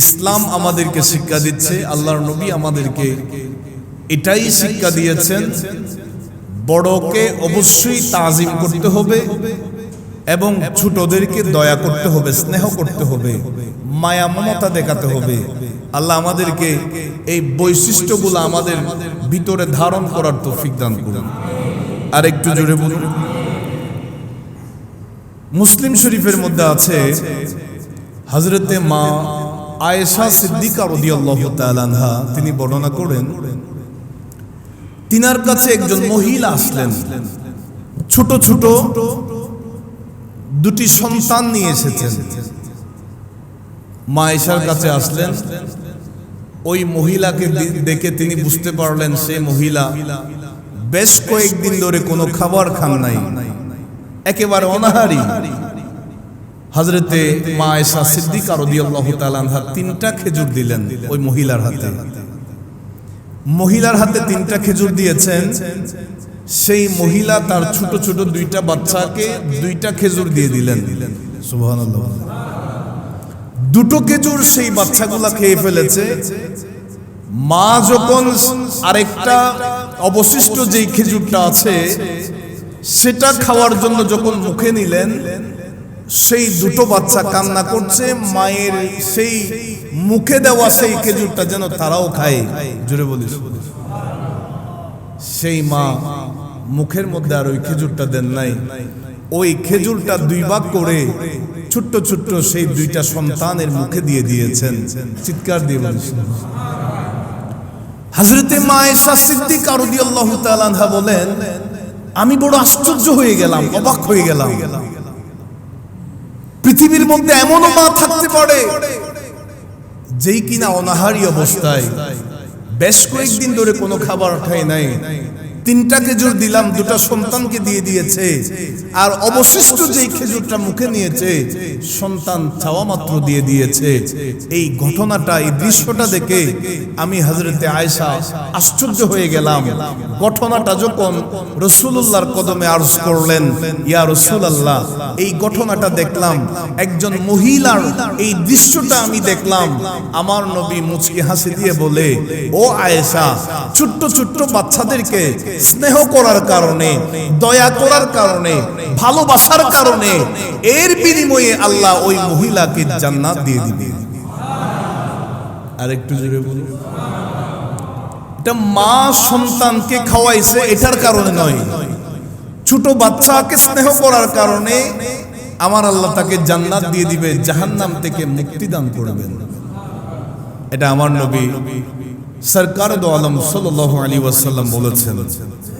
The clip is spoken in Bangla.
ইসলাম আমাদেরকে শিক্ষা দিচ্ছে, আল্লাহর নবী আমাদেরকে এটাই শিক্ষা দিয়েছেন, বড়কে অবশ্যই তাজিম করতে হবে এবং ছোটদেরকে দয়া করতে হবে, স্নেহ করতে হবে, মায়া, মমতা দেখাতে হবে। আল্লাহ আমাদেরকে এই বৈশিষ্ট্যগুলো আমাদের ভিতরে ধারণ করার তৌফিক দান করুন। আর একটু জোরে বলুন। মুসলিম শরীফের মধ্যে আছে হজরতে মা আয়েশা সিদ্দিকা রদিয়াল্লাহু তাআলা আনহা তিনি বর্ণনা করেন, তিনার কাছে একজন মহিলা আসলেন। ছোট ছোট দুটি সন্তান নিয়ে এসেছেন। মা কাছে আসলেন। ওই মহিলাকে দেখে তিনি বুঝতে পারলেন সে মহিলা বেশ কয়েকদিন ধরে কোনো খাবার খান নাই। একেবারে অনাহারি। হজরতে মা সিদ্দিকা রাদিয়াল্লাহু তাআলা আনহা তিনটা খেজুর দিলেন ওই মহিলার হাতে। মহিলার হাতে তিনটা খেজুর দিয়েছেন। সেই মহিলা তার ছোট ছোট দুইটা বাচ্চাকে দুইটা খেজুর দিয়ে দিলেন। দুটো খেজুর সেই বাচ্চাগুলা খেয়ে ফেলেছে। মা যখন আরেকটা অবশিষ্ট যেই খেজুরটা আছে, সেটা খাওয়ার জন্য যখন মুখে নিলেন সেই দুটো বাচ্চা কান্না করছে, মায়ের সেই মুখে দেওয়া সেই খেজুরটা যেন তারাও খায়। জোরে বলিস। সেই মা মুখের মধ্যে আর ওই খেজুরটা দেন নাই। ওই খেজুরটা দুই ভাগ করে ছোট্ট ছোট্ট সেই দুইটা সন্তানের মুখে দিয়ে দিয়েছেন। চিৎকার দিয়ে বলিস। হজরতে মায়েশা সিদ্দিক তাআলা আনহা বলেন, আমি বড় আশ্চর্য হয়ে গেলাম, অবাক হয়ে গেলাম। পৃথিবীর মধ্যে এমনও মা থাকতে পারে, যেই কিনা অনাহারী অবস্থায় বেশ কয়েকদিন ধরে কোনো খাবার খায় নাই। তিনটা খেজুর দিলাম, দুটা সন্তানকে দিয়ে দিয়েছে। আর অবশিষ্ট যেই খেজুরটা মুখে নিয়েছে, সন্তান চাওয়া মাত্র দিয়ে দিয়েছে। এই ঘটনাটা, এই দৃশ্যটা দেখে আমি হজরতে আয়েশা আশ্চর্য হয়ে গেলাম। ঘটনাটা যখন রসুল্লাহর কদমে আর্জ করলেন, ইয়া রসুল আল্লাহ এই ঘটনাটা দেখলাম, একজন মহিলার এই দৃশ্যটা আমি দেখলাম। আমার নবী মুচকি হাসি দিয়ে বলে, ও আয়েশা, ছোট্ট ছোট্ট বাচ্চাদেরকে স্নেহ করার কারণে, দয়া করার কারণে, ভালোবাসার কারণে, এর বিনিময়ে আল্লাহ ওই মহিলাকে জান্নাত দিয়ে দিবে। আর একটু জোরে বলুন। এটা মা সন্তানকে খাওয়াইছে এটার কারণে নয়। ছোট বাচ্চাকে স্নেহ করার কারণে আমার আল্লাহ তাকে জান্নাত দিয়ে দিবে, জাহান্নাম থেকে মুক্তি দান করবেন। এটা আমার নবী। সরকার দো আলম সাল্লাহ আলী ওয়াসাল্লাম বলেছেন